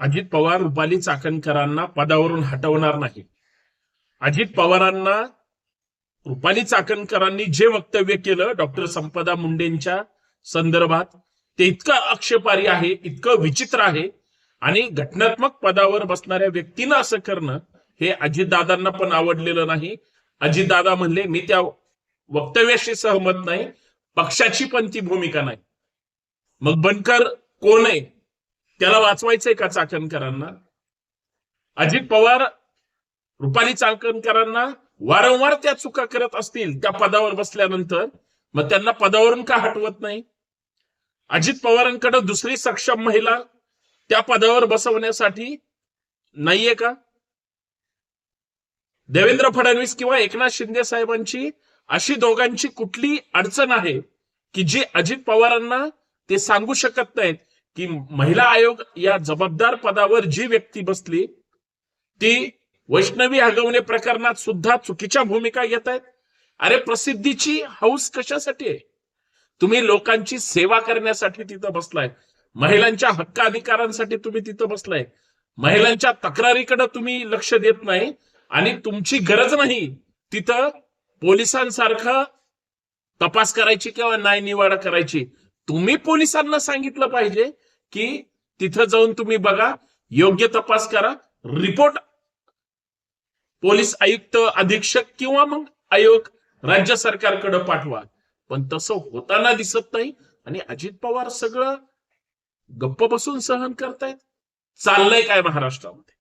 अजित पवार रुपाली चाकणकरांना पदावरून हटवणार नाही. अजित पवारांना रुपाली चाकणकरांनी जे वक्तव्य केलं डॉक्टर संपदा मुंडेंच्या संदर्भात ते इतकं आक्षेपारी आहे इतकं विचित्र आहे आणि घटनात्मक पदावर बसणाऱ्या व्यक्तीनं असं करणं हे अजितदादांना पण आवडलेलं नाही. अजितदादा म्हणले मी त्या वक्तव्याशी सहमत नाही पक्षाची पण ती भूमिका नाही. मग बनकर कोण आहे? त्याला वाचवायचंय का चाकणकरांना? अजित पवार रुपाली चाकणकरांना वारंवार त्या चुका करत असतील त्या पदावर बसल्यानंतर मग त्यांना पदावरून का हटवत नाही? अजित पवारांकडे दुसरी सक्षम महिला त्या पदावर बसवण्यासाठी नाहीये का? देवेंद्र फडणवीस किंवा एकनाथ शिंदे साहेबांची अशी दोघांची कुठली अडचण आहे की जी अजित पवारांना ते सांगू शकत नाहीत? की महिला आयोग या जबाबदार पदावर जी व्यक्ती बसली ती वैष्णवी हगवणे प्रकरणात सुद्धा चुकीच्या भूमिका घेत आहेत. अरे प्रसिद्धीची हौस कशासाठी आहे? तुम्ही लोकांची सेवा करण्यासाठी तिथं बसलाय. महिलांच्या हक्क अधिकारांसाठी तुम्ही तिथं बसलाय. महिलांच्या तक्रारीकडे तुम्ही लक्ष देत नाही आणि तुमची गरज नाही तिथं पोलिसांसारखं तपास करायची किंवा न्याय निवाडा करायची. तुम्ही पोलिसांना सांगितलं पाहिजे की तिथं जाऊन तुम्ही बघा योग्य तपास करा रिपोर्ट. पोलीस आयुक्त अधीक्षक किंवा मग आयोग राज्य सरकारकडे पाठवा. पण तसं होताना दिसत नाही आणि अजित पवार सगळं गप्प बसून सहन करतायत. चाललंय काय महाराष्ट्रामध्ये?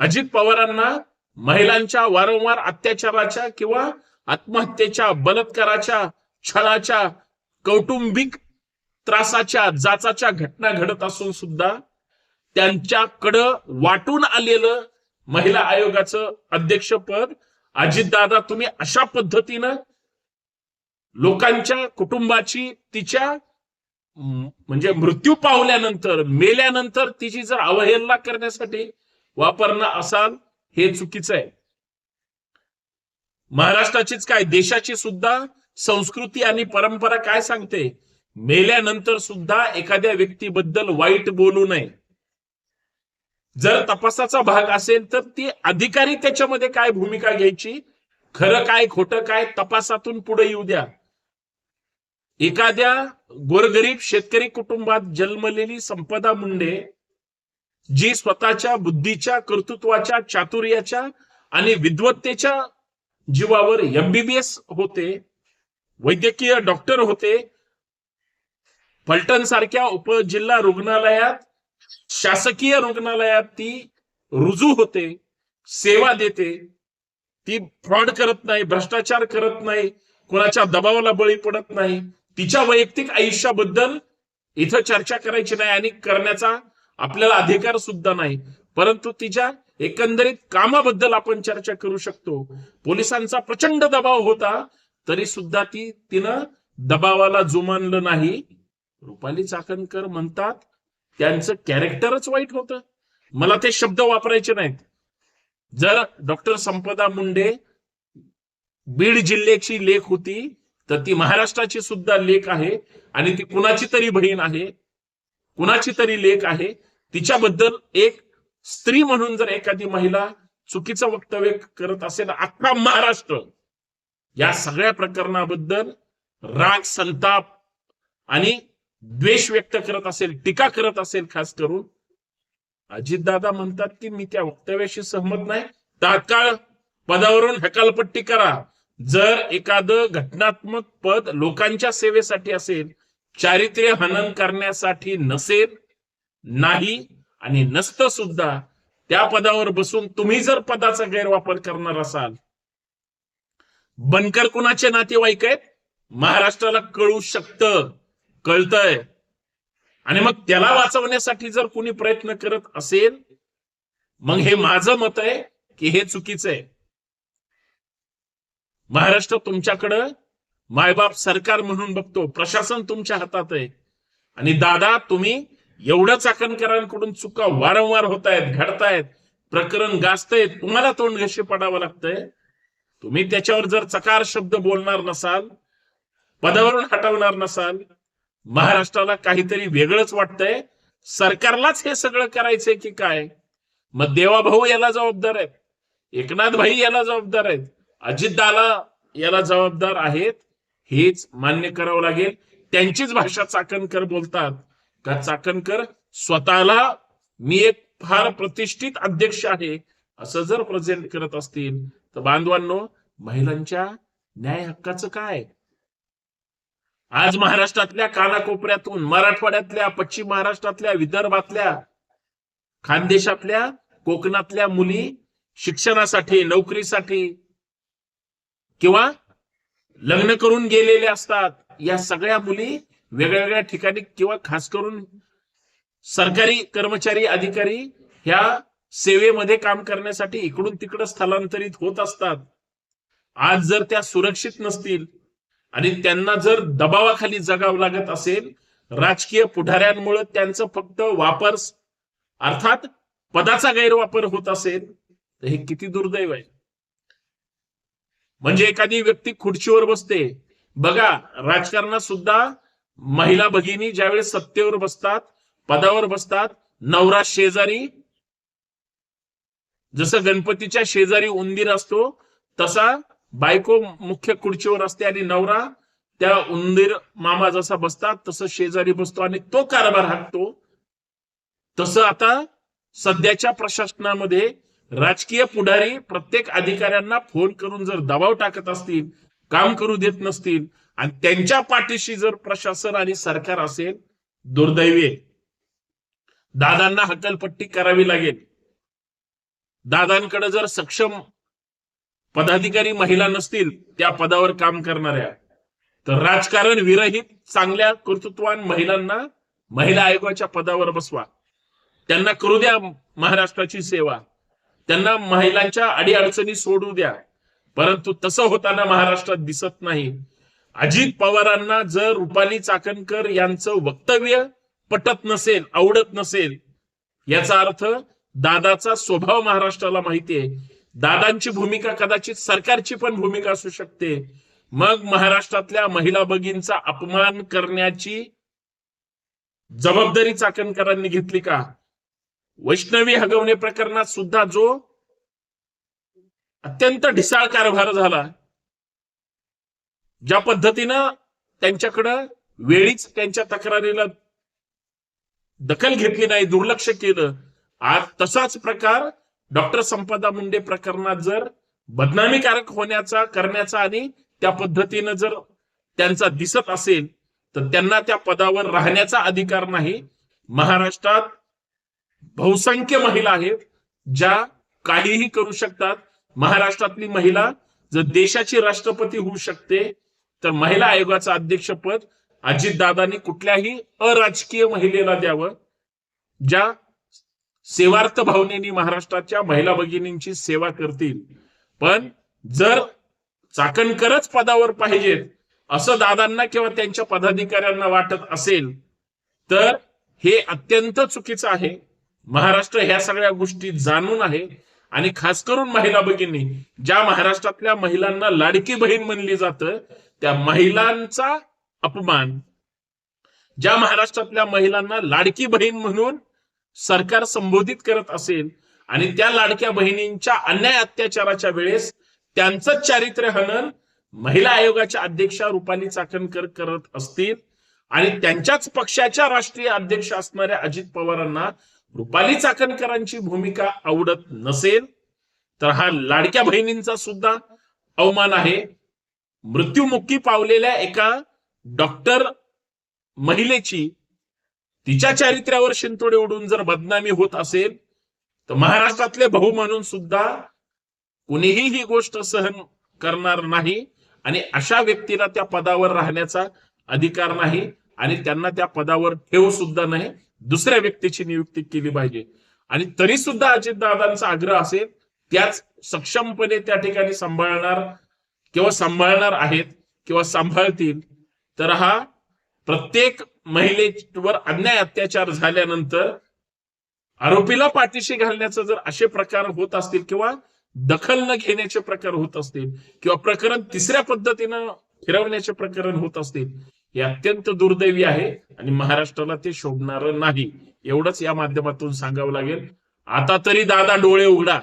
अजित पवारांना महिलांच्या वारंवार अत्याचाराच्या किंवा आत्महत्येच्या बलात्काराच्या छळाच्या कौटुंबिक त्रासाच्या जाचाच्या घटना घडत असून सुद्धा त्यांच्याकडं वाटून आलेलं महिला आयोगाचं अध्यक्षपद अजितदादा तुम्ही अशा पद्धतीनं लोकांच्या कुटुंबाची तिच्या म्हणजे मृत्यू पावल्यानंतर मेल्यानंतर तिची जर अवहेलना करण्यासाठी वापरणं असाल हे चुकीचं आहे. महाराष्ट्राचीच काय देशाची सुद्धा संस्कृती आणि परंपरा काय सांगते? मेल्यानंतर सुद्धा एखाद्या व्यक्तीबद्दल वाईट बोलू नये. जर तपासाचा भाग असेल तर ती अधिकारी त्याच्यामध्ये काय भूमिका घ्यायची? खरं काय खोटं काय तपासातून पुढे येऊ द्या. एखाद्या गोरगरीब शेतकरी कुटुंबात जन्मलेली संपदा मुंडे जी स्वतःच्या बुद्धीच्या कर्तृत्वाच्या चातुर्याच्या आणि विद्वत्तेच्या जीवावर एमबीबीएस होते वैद्यकीय डॉक्टर होते फलटण सारख्या उपजिल्हा रुग्णालयात शासकीय रुग्णालयात ती रुजू होते सेवा देते. ती फ्रॉड करत नाही भ्रष्टाचार करत नाही कोणाच्या दबावाला बळी पडत नाही. तिच्या वैयक्तिक आयुष्याबद्दल इथं चर्चा करायची नाही आणि करण्याचा आपल्याला अधिकार सुद्धा नाही. परंतु तिच्या एकंदरीत कामाबद्दल आपण चर्चा करू शकतो. पोलिसांचा प्रचंड दबाव होता तरी सुद्धा ती तिनं दबावाला जुमानलं नाही. रुपाली चाकणकर म्हणतात त्यांचं कॅरेक्टरच वाईट होतं. मला ते शब्द वापरायचे नाहीत. जर डॉक्टर संपदा मुंडे बीड जिल्ह्याची लेख होती तर ती महाराष्ट्राची सुद्धा लेख आहे आणि ती कुणाची तरी बहीण आहे कुणाची तरी लेख आहे. तिच्याबद्दल एक स्त्री म्हणून जर एखादी महिला चुकीचं वक्तव्य करत असेल अख्खा महाराष्ट्र या सगळ्या प्रकरणाबद्दल राग संताप आणि द्वेष व्यक्त करत असेल टीका करत असेल खास करून अजितदादा म्हणतात की मी त्या वक्तव्याशी सहमत नाही. तात्काळ पदावरून हकालपट्टी करा. जर एखादं घटनात्मक पद लोकांच्या सेवेसाठी असेल चारित्र्य हनन करण्यासाठी नसेल नाही आणि नसतं सुद्धा त्या पदावर बसून तुम्ही जर पदाचा गैरवापर करणार असाल बनकर कुणाचे नातेवाईक आहेत? महाराष्ट्राला कळू शकतं. कळतंय. आणि मग त्याला वाचवण्यासाठी जर कुणी प्रयत्न करत असेल मग हे माझं मत आहे की हे चुकीचं आहे. महाराष्ट्र तुमच्याकडं मायबाप सरकार म्हणून बघतो प्रशासन तुमच्या हातात आहे. आणि दादा तुम्ही एवढं चाकणकरांकडून चुका वारंवार होत आहेत घडतायत प्रकरण गाजतय तुम्हाला तोंड घशी पडावं लागतंय. तुम्ही त्याच्यावर जर चकार शब्द बोलणार नसाल पदावरून हटवणार नसाल महाराष्ट्राला काहीतरी वेगळंच वाटतंय. सरकारलाच हे सगळं करायचंय की काय? मग देवाभाऊ याला जबाबदार आहेत. एकनाथ भाई याला जबाबदार आहेत. अजितदाला याला जबाबदार आहेत. हेच मान्य करावं लागेल. त्यांचीच भाषा चाकणकर बोलतात. का चाकणकर स्वतःला मी एक फार प्रतिष्ठित अध्यक्ष आहे असं जर प्रेझेंट करत असतील तर बांधवांनो महिलांच्या न्याय हक्काचं काय? आज महाराष्ट्रातल्या कानाकोपऱ्यातून मराठवाड्यातल्या पश्चिम महाराष्ट्रातल्या विदर्भातल्या खानदेशातल्या कोकणातल्या मुली शिक्षणासाठी नोकरीसाठी किंवा लग्न करून गेलेले असतात या सगळ्या मुली वेगळ्या ठिकाणी किंवा खास करून सरकारी कर्मचारी अधिकारी ह्या सेवेमध्ये काम करण्यासाठी इकडून तिकडं स्थलांतरित होत असतात. आज जर त्या सुरक्षित नसतील आणि त्यांना जर दबावाखाली जगावं लागत असेल राजकीय पुढाऱ्यांमुळे त्यांचं फक्त वापर अर्थात पदाचा गैरवापर होत असेल तर हे किती दुर्दैव आहे. म्हणजे एखादी व्यक्ती खुर्चीवर बसते. बघा राजकारणात सुद्धा महिला भगिनी ज्यावेळेस सत्तेवर बसतात पदावर बसतात नवरा शेजारी जसं गणपतीच्या शेजारी उंदीर असतो तसा बायको मुख्य खुर्चीवर असते आणि नवरा त्या उंदीर मामा जसा बसतात तसं शेजारी बसतो आणि तो कारभार हाकतो. तसं आता सध्याच्या प्रशासनामध्ये राजकीय पुढारी प्रत्येक अधिकाऱ्यांना फोन करून जर दबाव टाकत असतील काम करू देत नसतील आणि त्यांच्या पाठीशी जर प्रशासन आणि सरकार असेल दुर्दैवी दादांना हकलपट्टी करावी लागेल. दादांकडे जर सक्षम पदाधिकारी महिला नसतील त्या पदावर काम करणाऱ्या. तर राजकारण विरहित चांगल्या कर्तृत्वान महिलांना महिला आयोगाच्या पदावर बसवा. त्यांना करू द्या महाराष्ट्राची सेवा. त्यांना महिलांच्या अडीअडचणी सोडू द्या. परंतु तसं होताना महाराष्ट्रात दिसत नाही. अजित पवारांना जर रुपाली चाकणकर यांचं वक्तव्य पटत नसेल आवडत नसेल याचा अर्थ दादाचा स्वभाव महाराष्ट्राला माहिती आहे. दादांची भूमिका कदाचित सरकारची पण भूमिका असू शकते. मग महाराष्ट्रातल्या महिला बगींचा अपमान करण्याची जबाबदारी चाकणकरांनी घेतली का? वैष्णवी हगवणे प्रकरणात सुद्धा जो अत्यंत ढिसाळ कारभार झाला ज्या पद्धतीनं त्यांच्याकडं वेळीच त्यांच्या तक्रारीला दखल घेतली नाही दुर्लक्ष केलं. आज तसाच प्रकार डॉक्टर संपदा मुंडे प्रकरणात जर बदनामीकारक होण्याचा करण्याचा आणि त्या पद्धतीनं जर त्यांचा दिसत असेल तर त्यांना त्या पदावर राहण्याचा अधिकार नाही. महाराष्ट्रात बहुसंख्य महिला आहेत ज्या काहीही करू शकतात. महाराष्ट्रातली महिला जर देशाची राष्ट्रपती होऊ शकते तर महिला आयोगाचं अध्यक्षपद अजितदादांनी कुठल्याही अराजकीय महिलेला द्यावं ज्या सेवार्थ भावनेने महाराष्ट्राच्या महिला भगिनींची सेवा करतील. पण जर चाकणकरच पदावर पाहिजेत असं दादांना किंवा त्यांच्या पदाधिकाऱ्यांना वाटत असेल तर हे अत्यंत चुकीचं आहे. महाराष्ट्र ह्या सगळ्या गोष्टी जाणून आहे. आणि खास करून महिला भगिनी ज्या महाराष्ट्रातल्या महिलांना लाडकी बहीण म्हणली जातं त्या महिलांचा अपमान. ज्या महाराष्ट्रातल्या महिलांना लाडकी बहीण म्हणून सरकार संबोधित करत असेल आणि त्या लाडक्या बहिणींच्या अन्याय अत्याचाराच्या वेळेस त्यांचं चारित्र्य हनन महिला आयोगाच्या अध्यक्षा रुपाली चाकणकर करत असतील आणि त्यांच्याच पक्षाच्या राष्ट्रीय अध्यक्ष असणाऱ्या अजित पवारांना रुपाली चाकणकरांची भूमिका आवडत नसेल तर हा लाडक्या बहिणींचा सुद्धा अवमान आहे. मृत्युमुखी पावलेल्या एका डॉक्टर महिलेची तिच्या चारित्र्यावर शिंतोडे उडून जर बदनामी होत असेल तर महाराष्ट्रातले भाऊ म्हणून सुद्धा कुणीही ही गोष्ट सहन करणार नाही आणि अशा व्यक्तीला त्या पदावर राहण्याचा अधिकार नाही आणि त्यांना त्या पदावर ठेवू सुद्धा नाही. दुसऱ्या व्यक्तीची नियुक्ती केली पाहिजे. आणि तरी सुद्धा अजितदादांचा आग्रह असेल त्याच सक्षमपणे त्या ठिकाणी सांभाळणार किंवा सांभाळणार आहेत किंवा सांभाळतील तर हा प्रत्येक महिलेवर अन्याय अत्याचार झाल्यानंतर आरोपीला पाठीशी घालण्याचं जर असे प्रकार होत असतील किंवा दखल न घेण्याचे प्रकार होत असतील किंवा प्रकरण तिसऱ्या पद्धतीनं फिरवण्याचे प्रकरण होत असतील हे अत्यंत दुर्दैवी आहे आणि महाराष्ट्राला ते शोभणार नाही. एवढंच या माध्यमातून सांगावं लागेल. आता तरी दादा डोळे उघडा.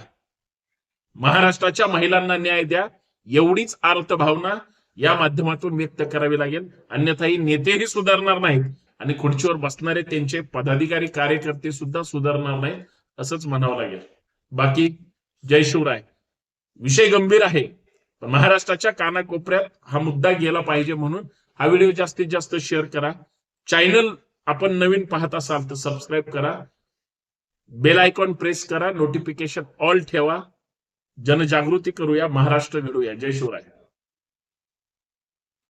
महाराष्ट्राच्या महिलांना न्याय द्या. एवढीच आर्त भावना या माध्यमातून व्यक्त करावी लागेल. अन्यथा ही नेतेही सुधारणार नाहीत. आणि खुर्चीवर बसणारे त्यांचे पदाधिकारी कार्यकर्ते सुद्धा सुधारणार नाहीत असंच म्हणावं लागेल. बाकी जय शिवराय. विषय गंभीर आहे पण महाराष्ट्राच्या कानाकोपऱ्यात हा मुद्दा गेला पाहिजे म्हणून हा व्हिडिओ जास्तीत जास्त शेअर करा. चॅनल आपण नवीन पाहत असाल तर सबस्क्राईब करा. बेल आयकॉन प्रेस करा. नोटिफिकेशन ऑल ठेवा. जनजागृती करूया. महाराष्ट्र घडूया. जय शिवराय.